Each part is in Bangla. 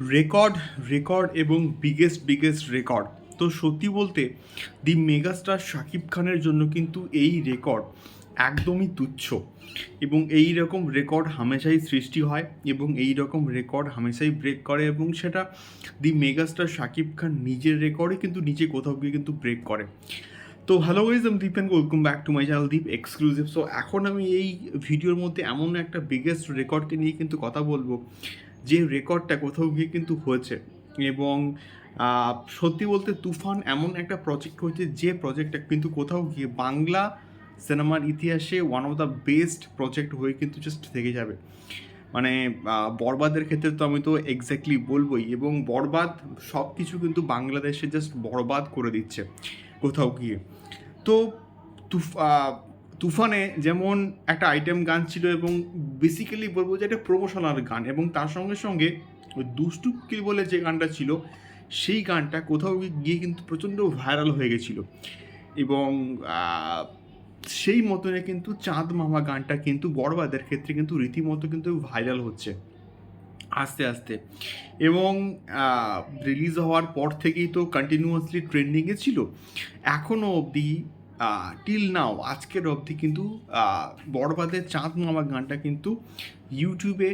রেকর্ড রেকর্ড এবং বিগেস্ট বিগেস্ট রেকর্ড তো সত্যি বলতে দি মেগাস্টার শাকিব খানের জন্য কিন্তু এই রেকর্ড একদমই তুচ্ছ এবং এই রকম রেকর্ড হামেশাই সৃষ্টি হয় এবং এই রকম রেকর্ড হামেশাই ব্রেক করে এবং সেটা দি মেগাস্টার শাকিব খান নিজের রেকর্ডে কিন্তু নিজে কোথাও গিয়ে কিন্তু ব্রেক করে। তো হ্যালো গাইজ আমি Deep and welcome back to my channel Deep exclusive so এখন আমি এই ভিডিওর মধ্যে এমন একটা বিগেস্ট রেকর্ডকে নিয়ে কিন্তু কথা বলব যে রেকর্ডটা কোথাও গিয়ে কিন্তু হয়েছে। এবং সত্যি বলতে তুফান এমন একটা প্রজেক্ট হয়েছে যে প্রজেক্টটা কিন্তু কোথাও গিয়ে বাংলা সিনেমার ইতিহাসে one of the best project হয়ে কিন্তু জাস্ট থেকে যাবে। মানে বরবাদের ক্ষেত্রে তো আমি তো এক্স্যাক্টলি বলবোই এবং বরবাদ সব কিছু কিন্তু বাংলাদেশে জাস্ট বরবাদ করে দিচ্ছে কোথাও গিয়ে। তো তুফ তুফানে যেমন একটা আইটেম গান ছিল এবং বেসিক্যালি বলব যে একটা প্রমোশনাল গান এবং তার সঙ্গে সঙ্গে ওই দুষ্টু কি বলে যে গানটা ছিল, সেই গানটা কোথাও গিয়ে কিন্তু প্রচণ্ড ভাইরাল হয়ে গেছিল। এবং সেই মতনে কিন্তু চাঁদ মামা গানটা কিন্তু বড়বাদের ক্ষেত্রে কিন্তু রীতিমতো কিন্তু ভাইরাল হচ্ছে। আস্তে আস্তে। এবং রিলিজ হওয়ার পর থেকেই তো কন্টিনিউয়াসলি ট্রেন্ডিংয়ে ছিল। এখনও অবধি টিল নাও, আজকের অবধি কিন্তু বড়বাদের চাঁদ মামা গানটা কিন্তু ইউটিউবে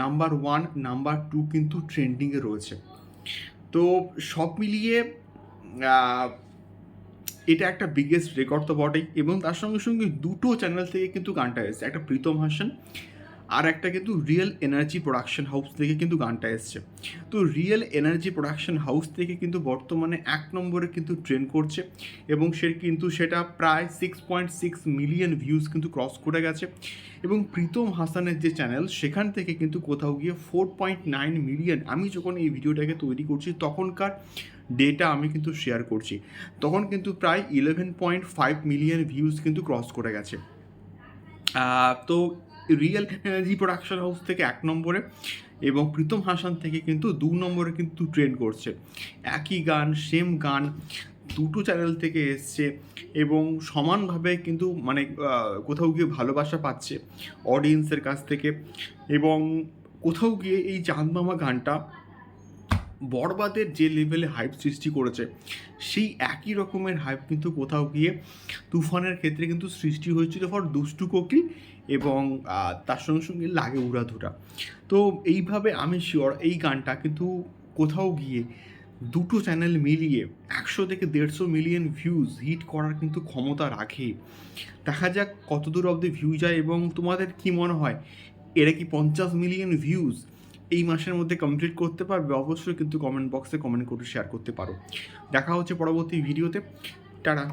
নাম্বার ওয়ান, নাম্বার টু কিন্তু ট্রেন্ডিংয়ে রয়েছে। তো সব মিলিয়ে এটা একটা বিগেস্ট রেকর্ড তো বটেই এবং তার সঙ্গে সঙ্গে দুটো চ্যানেল থেকে কিন্তু গানটা এসেছে, একটা প্রীতম হাসান আর একটা কিন্তু রিয়েল এনার্জি প্রোডাকশন হাউস থেকে কিন্তু গানটা এসছে। তো রিয়েল এনার্জি প্রোডাকশন হাউস থেকে কিন্তু বর্তমানে এক নম্বরে কিন্তু ট্রেন করছে এবং সে কিন্তু সেটা প্রায় six point six million views কিন্তু ক্রস করে গেছে এবং প্রীতম হাসানের যে চ্যানেল সেখান থেকে কিন্তু কোথাও গিয়ে ফোর পয়েন্ট নাইন মিলিয়ন আমি যখন এই ভিডিওটাকে তৈরি করছি, তখনকার ডেটা আমি কিন্তু শেয়ার করছি। তখন কিন্তু প্রায় eleven point five million views কিন্তু ক্রস করে গেছে। তো রিয়েল এনার্জি প্রোডাকশন হাউস থেকে এক নম্বরে এবং প্রীতম হাসান থেকে কিন্তু দু নম্বরে কিন্তু ট্রেন্ড করছে। একই গান সেম গান, দুটো চ্যানেল থেকে এসছে এবং সমানভাবে কিন্তু মানে কোথাও গিয়ে ভালোবাসা পাচ্ছে অডিয়েন্সের কাছ থেকে এবং কোথাও গিয়ে এই চাঁদমামা গানটা বরবাদের যে লেভেলে হাইপ সৃষ্টি করেছে, সেই একই রকমের হাইপ কিন্তু কোথাও গিয়ে তুফানের ক্ষেত্রে কিন্তু সৃষ্টি হয়েছিল ফর দুষ্টু কোকিল এবং তার সঙ্গে সঙ্গে লাগে উড়াধুরা তো এইভাবে আমি শিওর এই গানটা কিন্তু কোথাও গিয়ে দুটো চ্যানেল মিলিয়ে একশো থেকে দেড়শো মিলিয়ন ভিউজ হিট করার কিন্তু ক্ষমতা রাখে। দেখা যাক কত দূর অবধি ভিউ যায় এবং তোমাদের কি মনে হয়, এরা কি পঞ্চাশ মিলিয়ন ভিউজ এই মাসের মধ্যে কমপ্লিট করতে পারবে, অবশ্যই কিন্তু কমেন্ট বক্সে কমেন্ট করে শেয়ার করতে পারো। দেখা হচ্ছে পরবর্তী ভিডিওতে টাটা।